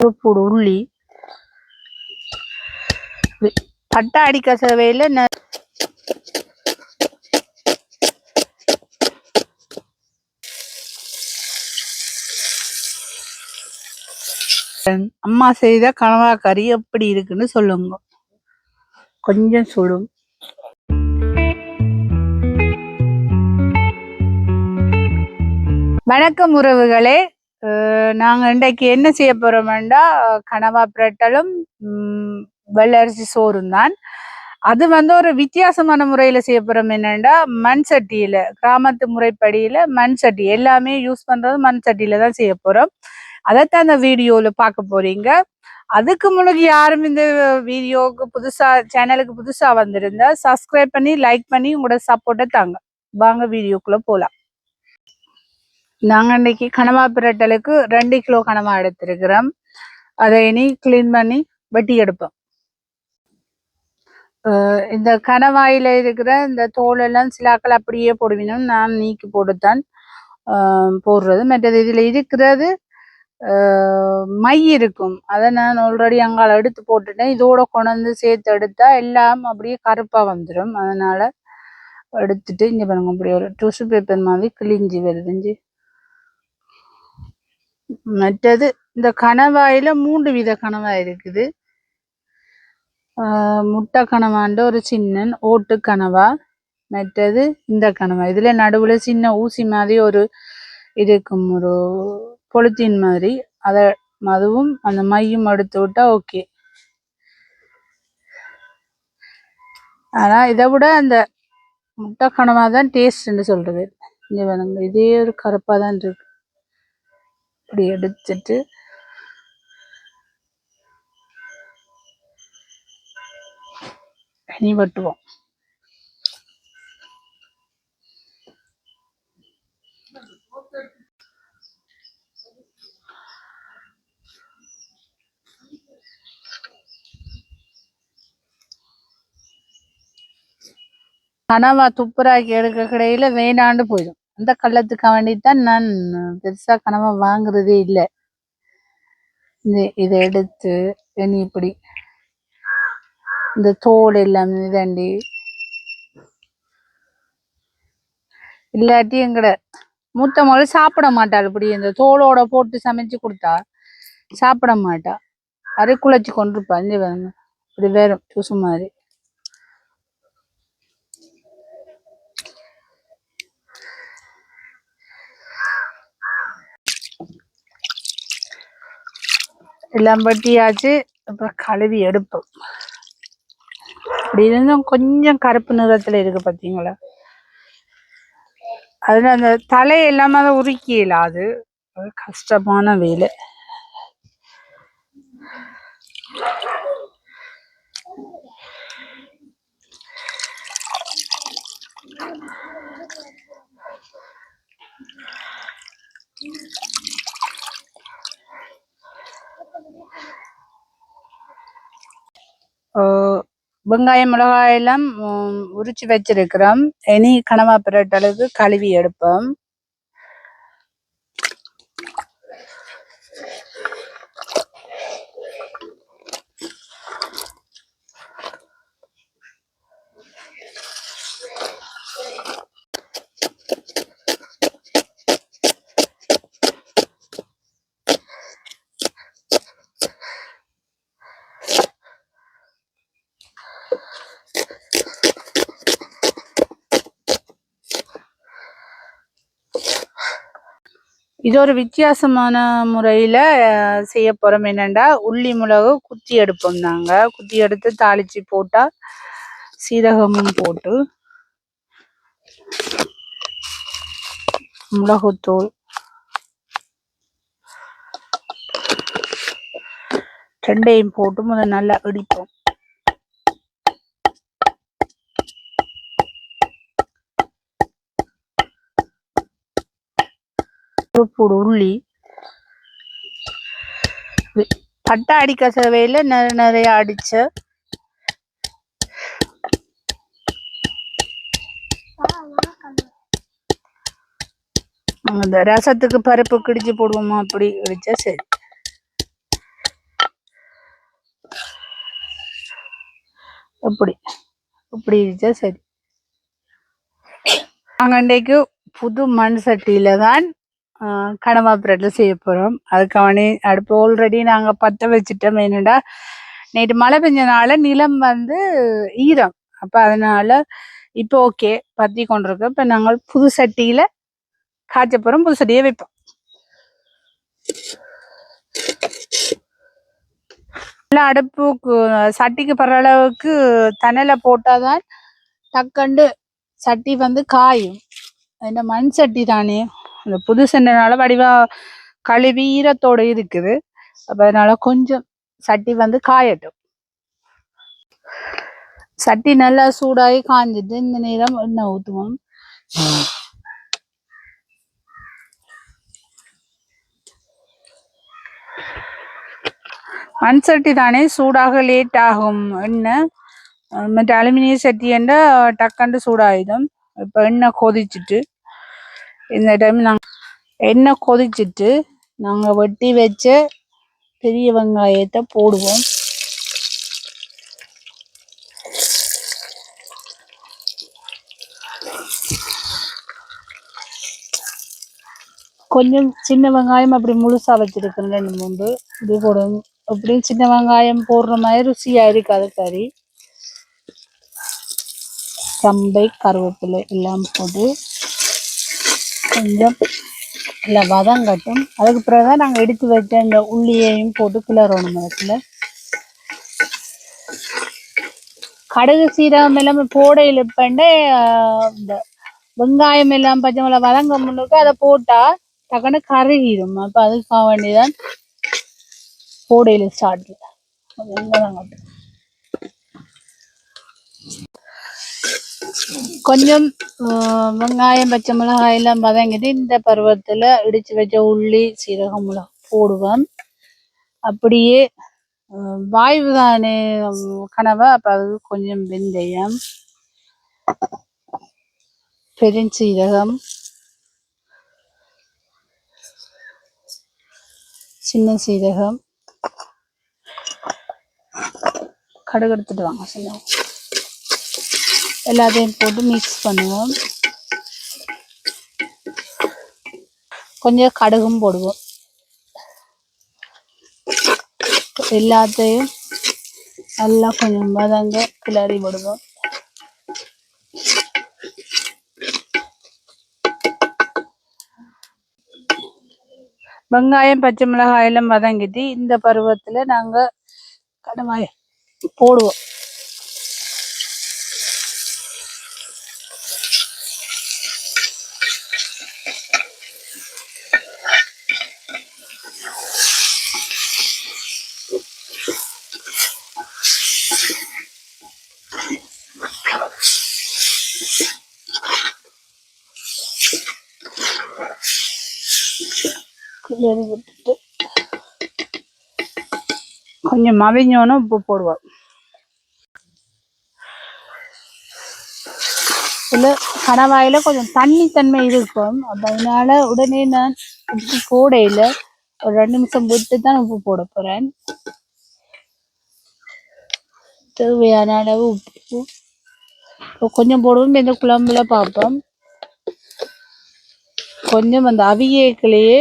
ஒரு உள்ளி. பட்டை அடிக்க சேவையில் அம்மா செய்த கனவா கறி எப்படி இருக்குன்னு சொல்லுங்க. கொஞ்சம் சுடும் வணக்கம் உறவுகளே. நாங்கள் இன்றைக்கு என்ன செய்ய போகிறோம்டா கனவா பிரட்டலும் வெள்ளரிசி சோறும் தான். அது வந்து ஒரு வித்தியாசமான முறையில் செய்ய போகிறோம் என்னென்னா மண் சட்டியில் கிராமத்து முறைப்படியில் மண் சட்டி. எல்லாமே யூஸ் பண்ணுறது மண் சட்டியில் தான் செய்ய போகிறோம் அதைத்தான் அந்த வீடியோவில் பார்க்க போகிறீங்க அதுக்கு முன்னாடி யாரும் இந்த வீடியோவுக்கு புதுசாக சேனலுக்கு புதுசாக வந்திருந்தா சப்ஸ்கிரைப் பண்ணி லைக் பண்ணி உங்களோட சப்போர்ட்டை தாங்க. வாங்க வீடியோக்குள்ளே போகலாம் நாங்கள் இன்னைக்கு கனவா பிரட்டலுக்கு ரெண்டு கிலோ கனவா எடுத்திருக்கிறோம். அதை இனி கிளீன் பண்ணி வெட்டி எடுப்போம். இந்த கணவாயில இருக்கிற இந்த தோல் எல்லாம் சிலாக்கள் அப்படியே போடுவினும் நான் நீக்கி போட்டுத்தான் ஆஹ் போடுறது. மற்றது இதுல இருக்கிறது மை இருக்கும். அதை நான் ஆல்ரெடி அங்கால எடுத்து போட்டுட்டேன். இதோட கொண்டு சேர்த்து எடுத்தா எல்லாம் அப்படியே கருப்பாக வந்துடும் அதனால எடுத்துட்டு இங்கே பாருங்க அப்படி ஒரு டிஷ்யூ பேப்பர் மாதிரி கிழிஞ்சி வருதுஞ்சு மற்றது இந்த கணவாயில் மூன்று வித கணவாய் இருக்குது. முட்டை கனவாண்ட ஒரு சின்ன ஓட்டு கனவா மற்றது இந்த கனவா இதுல நடுவுல சின்ன ஊசி மாதிரி ஒரு இருக்கும் ஒரு பொலித்தீன் மாதிரி. அத அதுவும் அந்த மையும் எடுத்து விட்டா ஓகே. ஆனா இதை விட அந்த முட்டை கனவா தான் டேஸ்ட்னு சொல்றது. இங்கே வேணுங்க இதே ஒரு கருப்பா தான் இருக்கு. இப்படி எடுத்துட்டு இனி வெட்டுவோம். கனவா துப்புராக்கி எடுக்க கிடையில வேணாண்டு போயிடும். அந்த கள்ளத்துக்கு வேண்டித்தான் நான் பெருசா கனவா வாங்குறதே இல்லை. இந்த இதை எடுத்து இனி இப்படி. இந்த தோல் எல்லாம் இதாண்டி. இல்லாட்டி எங்கட மூத்த மகள் சாப்பிட மாட்டாள் இப்படி. இந்த தோலோட போட்டு சமைச்சு கொடுத்தா சாப்பிட மாட்டா. அரை குழச்சி கொண்டிருப்பா இந்த இப்படி வேறும் சூசு மாதிரி. எல்லாம் பட்டியாச்சு அப்புறம் கழுவி எடுப்போம். இப்படி இருந்தும் கொஞ்சம் கருப்பு நிறத்துல இருக்கு பாத்தீங்களா? அதில் அந்த தலை எல்லாமே அதை அது. அது கஷ்டமான வேலை. வெங்காயம் மிளகாய் எல்லாம் உரிச்சு வச்சிருக்கிறோம். இனி கனவா பிரட்டலுக்கு கழுவி எடுப்போம். இது ஒரு வித்தியாசமான முறையில செய்ய போகிறோம் என்னண்டா? உள்ளி மிளகு குத்தி எடுப்போம் நாங்க. குத்தி எடுத்து தாளிச்சு போட்டா சீரகமும் போட்டு மிளகுத்தூள் ரெண்டையும் போட்டு முதல்ல நல்லா இடிப்போம் பருப்போடு உள்ளி. பட்டை அடிக்க சேவையில நிறைய நிறைய அடிச்ச. அந்த ரசத்துக்கு பருப்பு கிடிச்சு போடுவோமா அப்படி கிடிச்சா சரி. அப்படி இப்படி இருந்துச்சா சரி. நாங்கள் இன்றைக்கு புது மண் சட்டியில தான் கனவா பிரெட்டில் செய்ய போகிறோம் அதுக்கான அடுப்பு ஆல்ரெடி நாங்கள் பற்ற வச்சுட்டோம். என்னென்னா நேற்று மழை பெஞ்சனால நிலம் வந்து ஈரம். அப்போ அதனால் இப்போ ஓகே பற்றி கொண்டிருக்கோம். இப்போ நாங்கள் புது சட்டியில் காய்ச்ச போகிறோம் புது சட்டியை வைப்போம். நல்லா அடுப்புக்கு சட்டிக்கு படுற அளவுக்கு தணலை போட்டாதான் டக்கண்டு சட்டி வந்து காயும். இந்த மண் சட்டி தானே. அந்த புது சண்டைனால வடிவா கழுவி இருக்குது. அப்ப அதனால கொஞ்சம் சட்டி வந்து காயட்டும். சட்டி நல்லா சூடாகி காஞ்சிட்டு இந்த நேரம் எண்ணெய் ஊற்றுவோம் மண் சட்டி தானே சூடாக லேட் ஆகும். எண்ணெய் மற்ற அலுமினிய சட்டி என்றால் டக்கண்டு சூடாயிடும். இப்போ எண்ணெய் கொதிச்சிட்டு இந்த டைம் நாங்கள் எண்ணெய் கொதிச்சிட்டு நாங்கள் வெட்டி வச்ச பெரிய வெங்காயத்தை போடுவோம். கொஞ்சம் சின்ன வெங்காயம் அப்படி முழுசா வச்சிருக்கேன் ரெண்டு மூன்று. இது போடும் அப்படியும் சின்ன வெங்காயம் போடுற மாதிரி ருசியா இருக்காது கறி. சம்பை கருவேப்பிலை எல்லாம் போட்டு கொஞ்சம் எல்லாம் வதங்கட்டும் அதுக்கு பிறகுதான் நாங்கள் எடுத்து வச்ச இந்த உள்ளியையும் போட்டு கிளறணும் அதுக்குள்ள கடுகு சீரகம் எல்லாமே போடையில் பண்ணே இந்த வெங்காயம் எல்லாம் பச்சை மிளகா வதங்க முன்னுக்கு அதை போட்டா டக்குன்னு கருகிடும் அப்போ அதுக்காக வேண்டியதான் போடையில் ஸ்டார்ட் வதங்கட்டும் கொஞ்சம் வெங்காயம் பச்சை மிளகாய் எல்லாம் வதங்கிட்டு இந்த பருவத்தில் இடிச்சு வச்ச உள்ளி சீரகம் மிளகா போடுவேன் அப்படியே வாய்வு தானே கனவை? அப்போ அது கொஞ்சம் வெந்தயம் பெருஞ்சீரகம் சின்ன சீரகம். கடுகு எடுத்துட்டு வாங்க சின்ன எல்லாத்தையும் போட்டு மிக்ஸ் பண்ணுவோம். கொஞ்சம் கடுகும் போடுவோம். எல்லாத்தையும் நல்லா கொஞ்சம் வதங்க கிளறி விடுவோம் வெங்காயம் பச்சை மிளகாயெல்லாம் வதங்கிட்டு இந்த பருவத்துல நாங்க கடமாய போடுவோம். கிளறி விட்டுட்டு கொஞ்சம் மவிஞ்சோன்னு உப்பு போடுவோம். இல்லை கணவாயில கொஞ்சம் தண்ணி தன்மை இருக்கும். அதனால உடனே நான் உப்பு போடையில ஒரு ரெண்டு நிமிஷம் விட்டு தான் உப்பு போட போறேன். தேவையான அளவு உப்பு. இப்போ கொஞ்சம் போடுவோம் இந்த குழம்புல பார்ப்போம். கொஞ்சம் அந்த அவியக்கிலேயே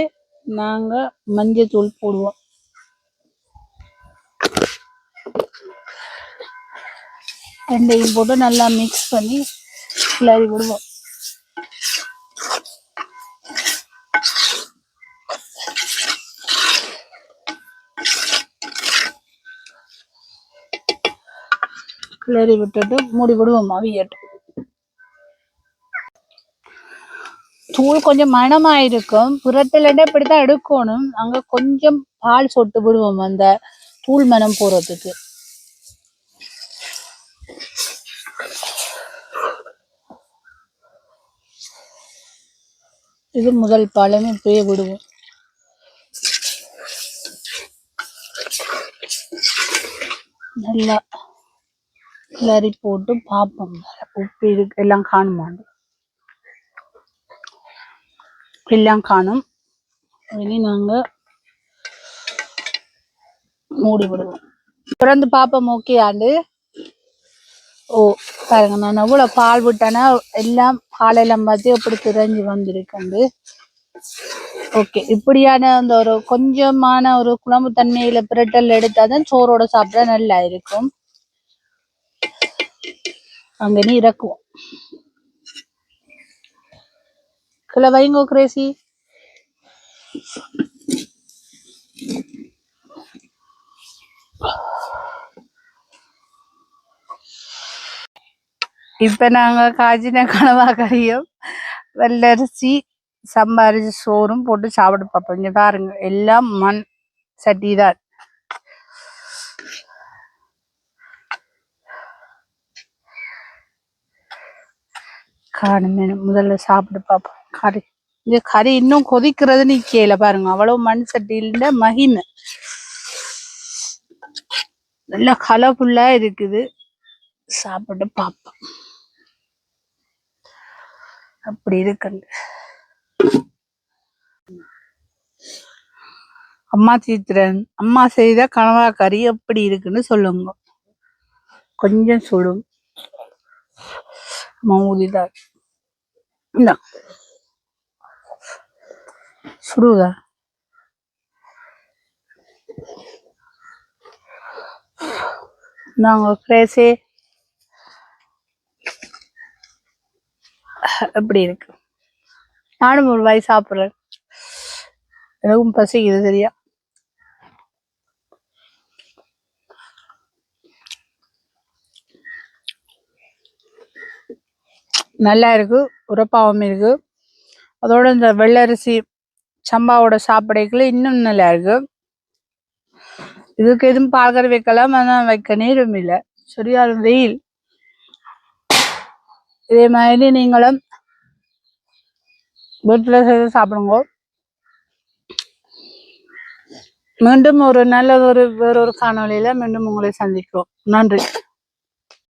நாங்க மஞ்சத்தூள் போடுவோம். ரெண்டையும் போட்டு நல்லா மிக்ஸ் பண்ணி கிளறி விடுவோம். கிளறி விட்டுட்டு மூடி விடுவோம் அவியட்டு தூள் கொஞ்சம் மணமா இருக்கும் இப்படிதான் எடுக்கணும். அங்க கொஞ்சம் பால் சொட்டு விடுவோம் அந்த தூள் மனம் போறதுக்கு. இது முதல் பாலமே இப்பயே விடுவோம். நல்லா கிளறி போட்டு பார்ப்போம். உப்பு இருக்கு எல்லாம் காணுமாண்டு எல்லாம் காணும். இனி நாங்க மூடி விடுவோம் பிறந்து பாப்போம் ஓகே ஆண்டு. ஓ பாருங்க நான் எவ்வளவு பால் விட்டேன்னா எல்லாம் பாலெல்லாம் பார்த்து எப்படி திரைஞ்சு வந்திருக்கண்டு. ஓகே இப்படியான அந்த ஒரு கொஞ்சமான ஒரு குழம்பு தண்ணியில பிரட்டல் எடுத்தாதான் சோறோட சாப்பிட நல்லா இருக்கும். அங்கே நீ இறக்குவோம். கிளை வைங்கோ கிரேசி இப்ப நாங்க காய்ச்சின கனவா கறியும் வெள்ளரிசி சம்பாரிச்சு சோறும் போட்டு சாப்பிட்டு பார்ப்போம் இங்க பாருங்க எல்லாம் மண் சட்டி தான் காணும் முதல்ல சாப்பிட்டு பார்ப்போம் கறி. இந்த கறி இன்னும் கொதிக்கிறது நிக்கல பாருங்க. அவ்வளவு மண் சட்டியில மகிமை. நல்லா கலர்ஃபுல்லா இருக்குது. சாப்பிட்டு பார்ப்போம். அப்படி இருக்குங்க அம்மா சித்திரன் அம்மா செய்த கனவா கறி எப்படி இருக்குன்னு சொல்லுங்க. கொஞ்சம் சுடும் மௌதிதான் இந்த. சுடுதா? நாங்கள் கிரேசி எப்படி இருக்கு? நானும் ஒரு வாய் சாப்பிட்றேன். எனக்கும் பசிக்குது சரியா? நல்லா இருக்கு உரப்பாவும் இருக்கு. அதோட இந்த வெள்ளரிசி சம்பாவோட சாப்பிடைக்குள்ள இன்னும் நல்லா இருக்கு. இதுக்கு எதுவும் பால்கறி வைக்கலாம் ஆனால் வைக்க நேரம் இல்லை. சரியான வெயில். இதே மாதிரி நீங்களும் வீட்டில் செய்து சாப்பிடுங்க. மீண்டும் ஒரு நல்ல ஒரு வேறொரு காணொளியில மீண்டும் உங்களை சந்திக்கிறோம். நன்றி.